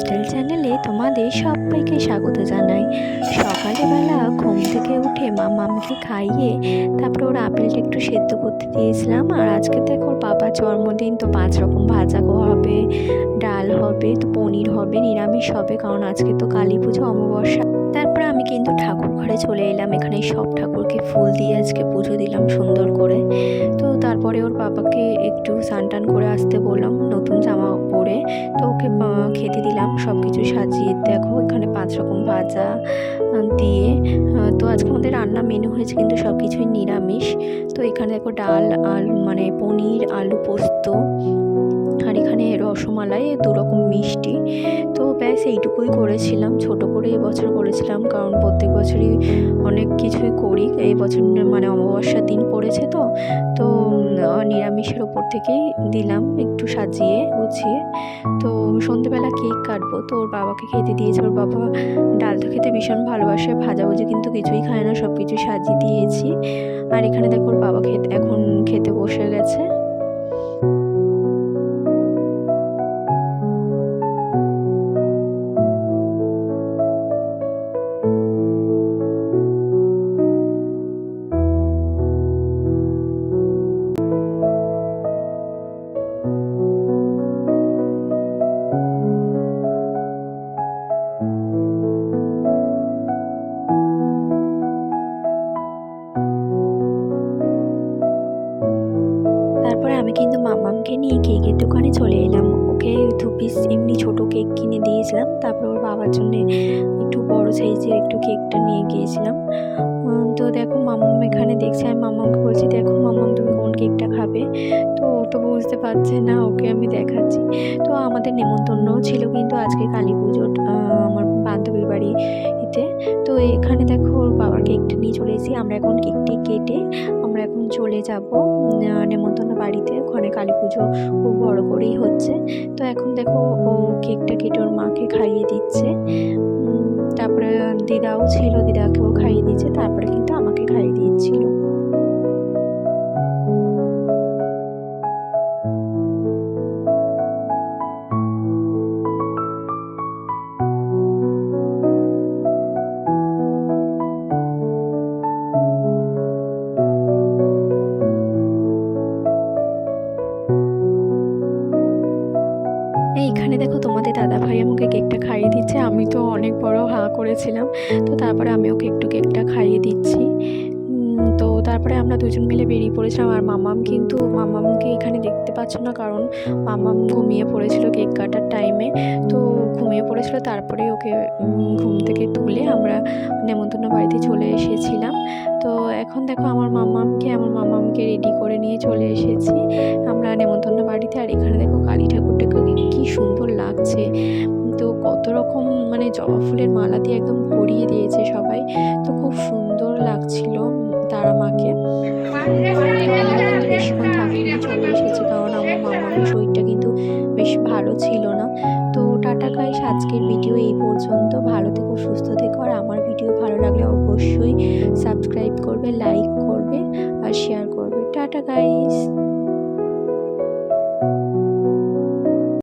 Lifestyle চ্যানেলে তোমাদের সবাইকে স্বাগত জানাই। সকালবেলা ঘুম থেকে উঠে মা মামকে খাইয়ে তারপরে ওর আপেলটা একটু সেদ্ধ করতে দিয়েছিলাম। আর আজকে দেখো ওর বাবার জন্মদিন, তো পাঁচ রকম ভাজা হবে, ডাল হবে, তো পনির হবে, নিরামিষ হবে, কারণ আজকে তো কালী পুজো অমাবস্যা। তারপরে আমি কিন্তু ঠাকুর ঘরে চলে এলাম। এখানে সব ঠাকুরকে ফুল দিয়ে আজকে পুজো দিলাম সুন্দর করে। তো তারপরে ওর বাবাকে একটু স্নান টান করে আসতে বললাম, নতুন জামা পরে। তো ওকে খেতে দিলাম সব কিছু সাজিয়ে দেখো, এখানে পাঁচ রকম ভাজা দিয়ে তো আজকে আমাদের রান্না মেনু হয়েছে কিন্তু সব কিছুই নিরামিষ। তো এখানে দেখো ডাল, আলু মানে পনির, আলু পোস্ত, আর এখানে রসমালাই, দু রকম মিষ্টি। এইটুকুই করেছিলাম, ছোট করে এবছর করেছিলাম, কারণ প্রত্যেক বছরই অনেক কিছুই করি। এই বছর মানে অমাবস্যার দিন পড়েছে তো তো নিরামিষের ওপর থেকেই দিলাম একটু সাজিয়ে, গুছিয়ে। তো, সন্ধেবেলা কেক কাটবো। তো, ওর বাবাকে খেতে দিয়েছে। ওর বাবা ডাল তো খেতে ভীষণ ভালোবাসে, ভাজাভুজি কিন্তু কিছুই খায় না সব কিছু সাজিয়ে দিয়েছি। আর এখানে দেখো, ওর বাবা খেতে, এখন খেতে বসে গেছে। নিয়ে কেকের দোকানে চলে এলাম। ওকে দু পিস এমনি ছোটো কেক কিনে দিয়েছিলাম। তারপর ওর বাবার জন্য একটু বড় সাইজের একটু কেকটা নিয়ে গিয়েছিলাম। তো দেখো মামাম এখানে দেখছে আমি মামামকে বলছি, দেখো মামাম, তুমি কোন কেকটা খাবে? তো ও তো বুঝতে পারছে না, ওকে আমি দেখাচ্ছি। তো আমাদের নেমন্তন্নও ছিল কিন্তু আজকে কালী পুজোর আমার বান্ধবীর বাড়িতে। তো এখানে দেখো ওর বাবার কেকটা নিয়ে চলে এসেছি। আমরা এখন কেকটি কেটে আমরা এখন চলে যাব নেমন্তন্ন বাড়িতে ঘরে কালী পুজো খুব বড়ো করেই হচ্ছে। তো এখন দেখো, ও কেকটা কেটে ওর মাকে খাইয়ে দিচ্ছে। তারপরে দিদাও ছিল, দিদাকেও খাইয়ে দিচ্ছে, তারপরে কিন্তু আমাকে খাইয়ে দিচ্ছিল দাদা ভাই আমাকে কেকটা খাইয়ে দিচ্ছে, আমি তো অনেক বড় হা করেছিলাম, তো তারপরে আমি ওকে একটু কেকটা খাইয়ে দিচ্ছি। তো তারপরে আমরা দুজন মিলে বেরিয়ে পড়েছিলাম, আর মামাম কিন্তু, মামামকে এখানে দেখতে পাচ্ছ না, কারণ মামাম ঘুমিয়ে পড়েছিল কেক কাটার টাইমে তো ঘুমিয়ে পড়েছিল তারপরে ওকে ঘুম থেকে তুলে আমরা নেমন্তন্ন বাড়িতে চলে এসেছিলাম। তো এখন দেখো আমার মামামকে আমার মামামকে রেডি করে নিয়ে চলে এসেছি, আমরা নেমন্তন্ন বাড়িতে, আর সুন্দর তো কত রকম মানে জবা ফুলের মালা দিয়ে একদম ভরিয়ে দিয়েছে সবাই। তো খুব সুন্দর লাগছিল তারা মাকে। বেশিক্ষণ থাকিনি চলে এসেছি কারণ আমার মামার শরীরটা কিন্তু বেশ ভালো ছিল না। তো টাটা গাইস আজকের ভিডিও এই পর্যন্ত। ভালো থেকো, সুস্থ থেকো। আর আমার ভিডিও ভালো লাগলে অবশ্যই সাবস্ক্রাইব করবে লাইক করবে আর শেয়ার করবে। Tata guys